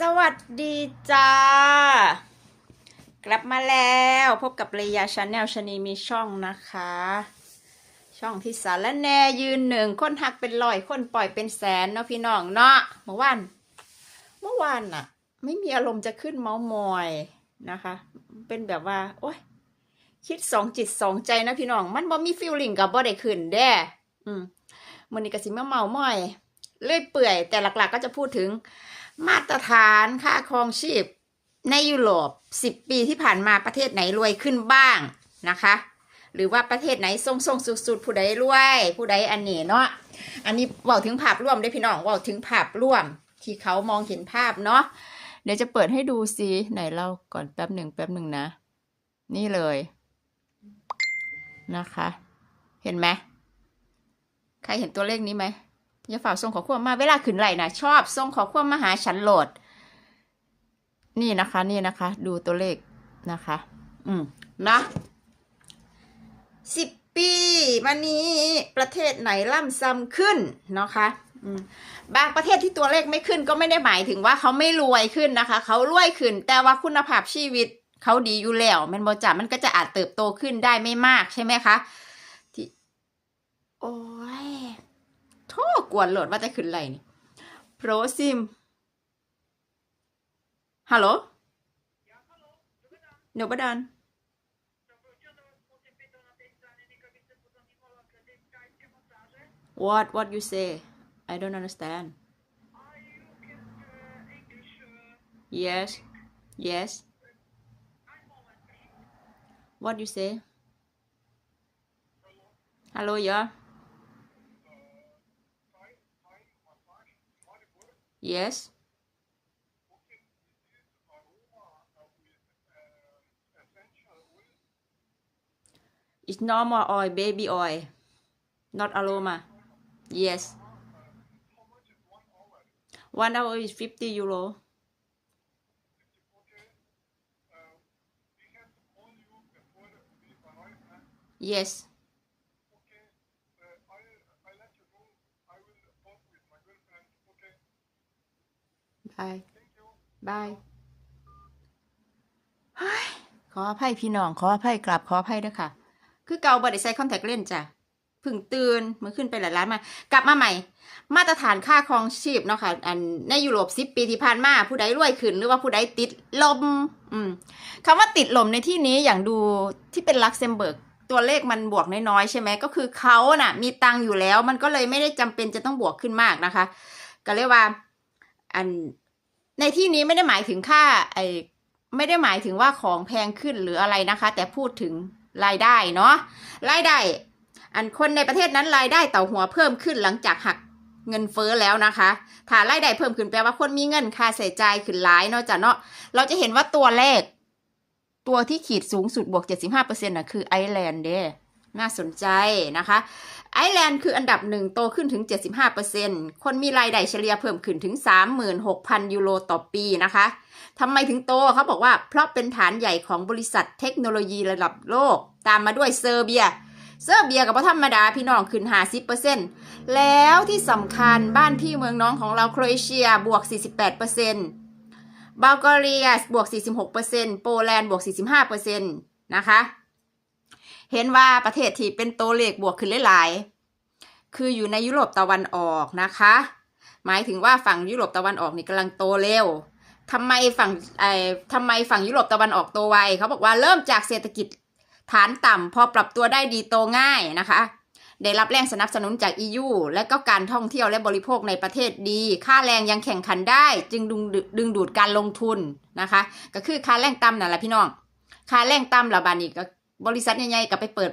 สวัสดีจ้า กลับมาแล้วพบกับเรยาชาแนลชนีมีช่องนะคะ ช่องที่สารและแน่ยืนหนึ่งคนหักเป็นร้อยคนปล่อยเป็นแสนเนาะพี่น้องเนาะเมื่อวานเมื่อวานน่ะ ไม่มีอารมณ์จะขึ้นเมาส์มอยนะคะ เป็นแบบว่า โอ๊ย คิดสองจิตสองใจนะพี่น้อง มันบ่มีฟิลลิ่งกับบ่ได้ขึ้นแด้อืมมันนี่ก็สิมาเมาส์มอย เลื่อยเปื่อย แต่หลัก ๆ ก็จะพูดถึง มาตรฐานค่าครองชีพ ในยุโรป10ปีที่ผ่านมาประเทศไหนรวยขึ้นบ้างนะคะ หรือว่าประเทศไหนทรงๆสุดๆ ผู้ใดรวย ผู้ใดอันนี้เนาะอันนี้เว่าถึงภาพร่วมได้พี่น้องเว่าถึงภาพร่วมที่เขามองเห็นภาพเนาะเดี๋ยวจะเปิดให้ดูสิไหนเราก่อนแป๊บหนึ่งแป๊บหนึ่งนะ นี่เลยนะคะ เห็นไหมใครเห็นตัวเลขนี้ไหม อย่าฝ่าส่งขอความมาเวลาขึ้นไหลนะชอบส่งขอความมาหาฉันโหลด นี่นะคะนี่นะคะ ดูตัวเลขนะคะ อืมนะสิบปีมานี้ประเทศไหนล่ำซ้ำขึ้นนะคะบางประเทศที่ตัวเลขไม่ขึ้นก็ไม่ได้หมายถึงว่าเขาไม่รวยขึ้นนะคะ เขารวยขึ้น แต่ว่าคุณภาพชีวิตเขาดีอยู่แล้วมันบจ่ามันก็จะอาจเติบโตขึ้นได้ไม่มากใช่ไหมคะที่โอ้ย โทษกวนโหลดว่าจะขึ้นไรนี่โปรซิมฮัลโหลเดี๋ยวปรดาน What what you say I don't understand Yes Yes What you say Hello yeah Yes It's normal oil, baby oil, not aroma. Yes. One hour is 50 euro. Yes. Bye. Bye. เฮ้ยขออภัยพี่น้อง ขออภัยกลับขออภัยด้วยค่ะ คือเกาบอดี้ใส่คอนแทคเลนจ้ะพึ่งตื่นมื่อขึ้นไปหลายร้านมา กลับมาใหม่ มาตรฐานค่าครองชีพเนาะค่ะอันในยุโรปสิปีที่ผ่านมา ผู้ใดรวยขึ้น หรือว่าผู้ใดติดลม อืมคำว่าติดลมในที่นี้อย่างดูที่เป็นลักเซมเบิร์กตัวเลขมันบวกน้อยๆใช่ไหมก็คือเขาน่ะ มีตังค์อยู่แล้ว มันก็เลยไม่ได้จำเป็นจะต้องบวกขึ้นมากนะคะ ก็เรียกว่า อัน ในที่นี้ไม่ได้หมายถึงค่าไอไม่ได้หมายถึงว่าของแพงขึ้นหรืออะไรนะคะ แต่พูดถึงรายได้เนาะรายได้ อันคนในประเทศนั้นรายได้ต่อหัวเพิ่มขึ้นหลังจากหักเงินเฟ้อแล้วนะคะถ้ารายได้เพิ่มขึ้นแปลว่าคนมีเงินค่าใช้จ่ายขึ้นหลายเนาะจ้ะเนาะเราจะเห็นว่าตัวเลขตัวที่ขีดสูงสุดบวก 75%น่ะคือไอร์แลนด์เด้ น่าสนใจนะคะ ไอร์แลนด์คืออันดับหนึ่งโตขึ้นถึง 75%คนมีรายได้เฉลี่ยเพิ่มขึ้นถึง 36,000 ยูโรต่อปีนะคะทำไมถึงโตเขาบอกว่า เพราะเป็นฐานใหญ่ของบริษัทเทคโนโลยีระดับโลก ตามมาด้วยเซอร์เบีย เซอร์เบียกับธรรมดาพี่น้องขึ้น 50%แล้วที่สำคัญบ้านพี่เมืองน้องของเราโครเอเชียบวก 48%บัลแกเรียบวก 46%โปแลนด์บวก 45%นะคะ เห็นว่าประเทศที่เป็นตัวเลขบวกขึ้นหลายๆ คืออยู่ในยุโรปตะวันออกนะคะ หมายถึงว่าฝั่งยุโรปตะวันออกนี่กำลังโตเร็วทำไมฝั่งไอ้ทำไมฝั่งยุโรปตะวันออกโตไวเขาบอกว่าเริ่มจากเศรษฐกิจฐานต่ำพอปรับตัวได้ดีโตง่ายนะคะ ได้รับแรงสนับสนุนจาก EU และก็การท่องเที่ยวและบริโภคในประเทศดี ค่าแรงยังแข่งขันได้ จึงดึงดึงดูดการลงทุนนะคะ ก็คือค่าแรงต่ำนั่นแหละพี่น้อง ค่าแรงต่ำละบานี้ก็ บริษัทใหญ่ๆก็ไปเปิด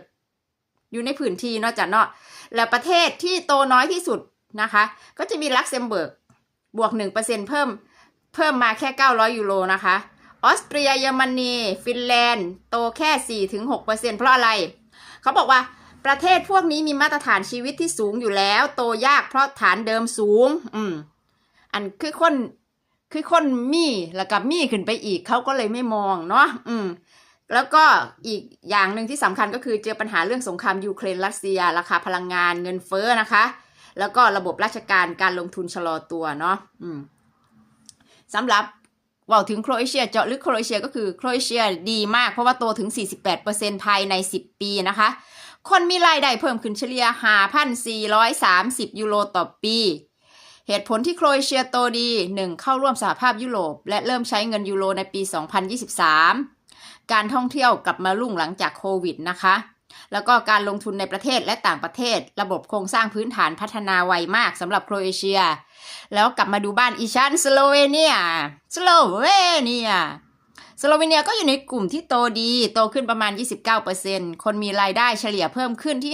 อยู่ในพื้นที่เนาะจ้ะเนาะแล้วประเทศที่โตน้อยที่สุดนะคะ ก็จะมีลักเซมเบิร์กบวก 1%เพิ่มเพิ่มมาแค่ 900 ยูโรนะคะ ออสเตรียเยอรมนี ฟินแลนด์ โตแค่ 4-6%เพราะอะไร เขาบอกว่าประเทศพวกนี้มีมาตรฐานชีวิตที่สูงอยู่แล้ว โตยากเพราะฐานเดิมสูง อืม อันคือคนคือคนมีแล้วกับมีขึ้นไปอีกเขาก็เลยไม่มองเนาะอืม แล้วก็อีกอย่างหนึ่งที่สำคัญก็คือเจอปัญหาเรื่องสงครามยูเครนรัสเซีย ราคาพลังงานเงินเฟ้อนะคะ แล้วก็ระบบราชการการลงทุนชะลอตัวเนาะสำหรับว่าถึงโครเอเชียเจาะลึกโครเอเชียก็คือโครเอเชียดีมากเพราะว่าโตถึง 48%ภายใน 10 ปีนะคะ คนมีรายได้เพิ่มขึ้นเฉลี่ย 5,430 ยูโรต่อปี เหตุผลที่โครเอเชียโตดี 1. เข้าร่วมสหภาพยุโรป และเริ่มใช้เงินยูโรในปี 2023 การท่องเที่ยวกลับมารุ่งหลังจากโควิดนะคะ แล้วก็การลงทุนในประเทศและต่างประเทศ ระบบโครงสร้างพื้นฐานพัฒนาไวมากสำหรับโครเอเชีย แล้วกลับมาดูบ้านอีชันสโลเวเนียสโลเวเนียสโลเวเนียก็อยู่ในกลุ่มที่โตดี โตขึ้นประมาณ 29%คนมีรายได้เฉลี่ยเพิ่มขึ้นที่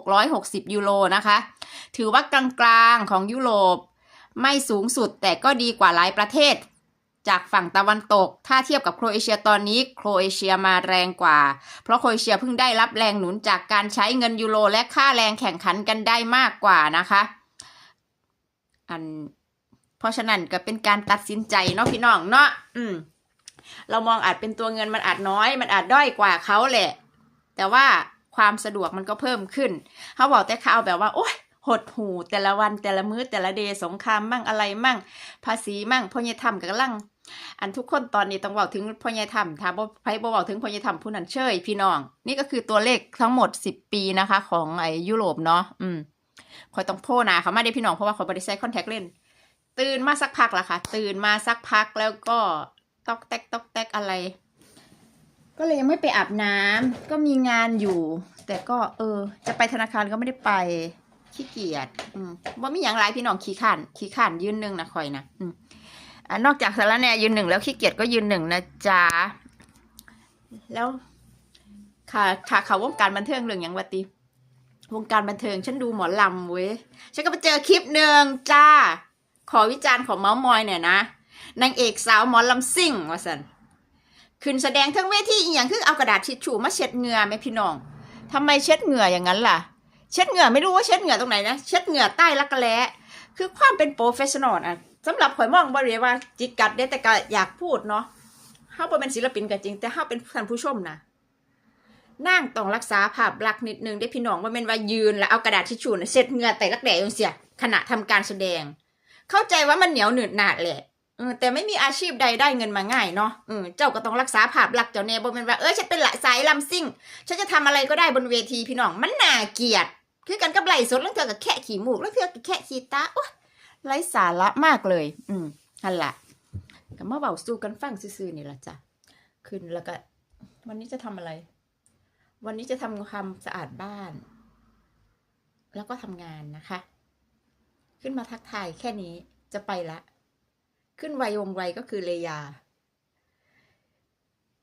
5,660 ยูโรนะคะ ถือว่ากลางๆของยุโรป ไม่สูงสุดแต่ก็ดีกว่าหลายประเทศ จากฝั่งตะวันตก ถ้าเทียบกับโครเอเชียตอนนี้โครเอเชียมาแรงกว่า เพราะโครเอเชียเพิ่งได้รับแรงหนุนจากการใช้เงินยูโรและค่าแรงแข่งขันกันได้มากกว่านะคะอันเพราะฉะนั้นก็เป็นการตัดสินใจเนาะพี่น้องเนาะอืม เรามองอาจเป็นตัวเงินมันอาจน้อย มันอาจด้อยกว่าเขาแหละ แต่ว่าความสะดวกมันก็เพิ่มขึ้น เขาบอกแต่ข่าวแบบว่าโอ๊ยหดหูแต่ละวันแต่ละมื้อแต่ละเดย์สงครามมั่งอะไรมั่ง ภาษีมั่งพ่อใหญ่ทำกับลัง อันทุกคนตอนนี้ต้องบอกถึงพ่อใหญ่ทำถ้าบ่ไพ่บ่บอกถึงพ่อใหญ่ทำผู้นั้นเชยพี่น้อง นี่ก็คือตัวเลขทั้งหมดสิบปีนะคะ ของไอ้ยุโรปเนาะอืมคอยต้องโพหนาเขาไม่ได้พี่น้องเพราะว่าเขาบริษัทคอนแทคเลนตื่นมาสักพักละค่ะ ตื่นมาสักพักแล้วก็ตอกแตกตอกแตกอะไร ก็เลยยังไม่ไปอาบน้ำก็มีงานอยู่ แต่ก็เออ จะไปธนาคารก็ไม่ได้ไปขี้เกียจอืมว่ามีอย่างไรพี่น้องขี้ข่านขี้ข่านยืนหนึ่งนะคอยนะอืม นอกจากสารแนยืนหนึ่งแล้วขี้เกียจก็ยืนหนึ่งนะจ๊ะ แล้วค่ะค่ะข่าววงการบันเทิงเรื่องอย่างวัติวงการบันเทิงฉันดูหมอลำเว้ย ฉันก็ไปเจอคลิปหนึ่งจ้า ขอวิจารณ์ของเมาส์มอยเนี่ยนะ นางเอกสาวหมอลำซิ่งว่าสันขึ้นแสดงทั้งเวทีอีกอย่างคือเอากระดาษทิชชู่มาเช็ดเหงื่อไหมพี่น้องทำไมเช็ดเหงื่ออย่างนั้นล่ะ เช็ดเหงื่อไม่รู้ว่าเช็ดเหงื่อตรงไหนนะ เช็ดเหงื่อใต้รักแร้ คือความเป็นโปรเฟชชั่นอลอะ สำหรับข่อยมองบริเวณว่าจิกกัดได้แต่ก็อยากพูดเนาะเฮาบ่เป็นศิลปินก็จริง แต่เฮาเป็นท่านผู้ชมนะนั่งต้องรักษาภาพลักษณ์นิดนึงได้พี่น้องว่าเป็นว่ายืนแล้วเอากระดาษทิชชู่น่ะเช็ดเหงื่อใต้รักแร้อย่างเสียขณะทำการแสดง เข้าใจว่ามันเหนียวหนืดหนาดแหละเออแต่ไม่มีอาชีพใดได้เงินมาง่ายเนาะเออเจ้าก็ต้องรักษาภาพลักษณ์เจ้าแน่บ่เป็นว่าเออฉันเป็นละสายลำซิ่งฉันจะทำอะไรก็ได้บนเวทีพี่น้องมันน่าเกียดคือกันกับไหลสดแล้วเธอกับแค่ขี่มูกแล้วเธอกับแค่ขี่ตาโอ๊ย ไร้สาระมากเลย อืมนั่นแหละก็มาเบาสู้กันฟังซื่อๆนี่แหละจ้ะขึ้นแล้วก็ วันนี้จะทำอะไร วันนี้จะทำความสะอาดบ้าน แล้วก็ทำงานนะคะ ขึ้นมาทักทายแค่นี้จะไปละ ขึ้นไววงไวก็คือเลยา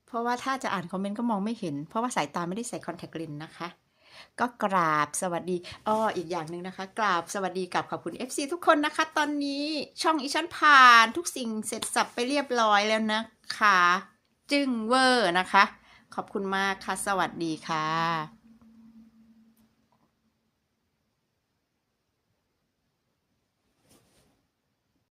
เพราะว่าถ้าจะอ่านคอมเมนต์ก็มองไม่เห็น เพราะว่าสายตาไม่ได้ใส่คอนแทคเลนส์นะคะ ก็กราบสวัสดีอ้ออีกอย่างหนึ่งนะคะ กราบสวัสดีกับขอบคุณ FC ทุกคนนะคะ ตอนนี้ช่องอีชันผ่านทุกสิ่งเสร็จสับไปเรียบร้อยแล้วนะคะ จึงเวอร์นะคะ ขอบคุณมากค่ะ สวัสดีค่ะ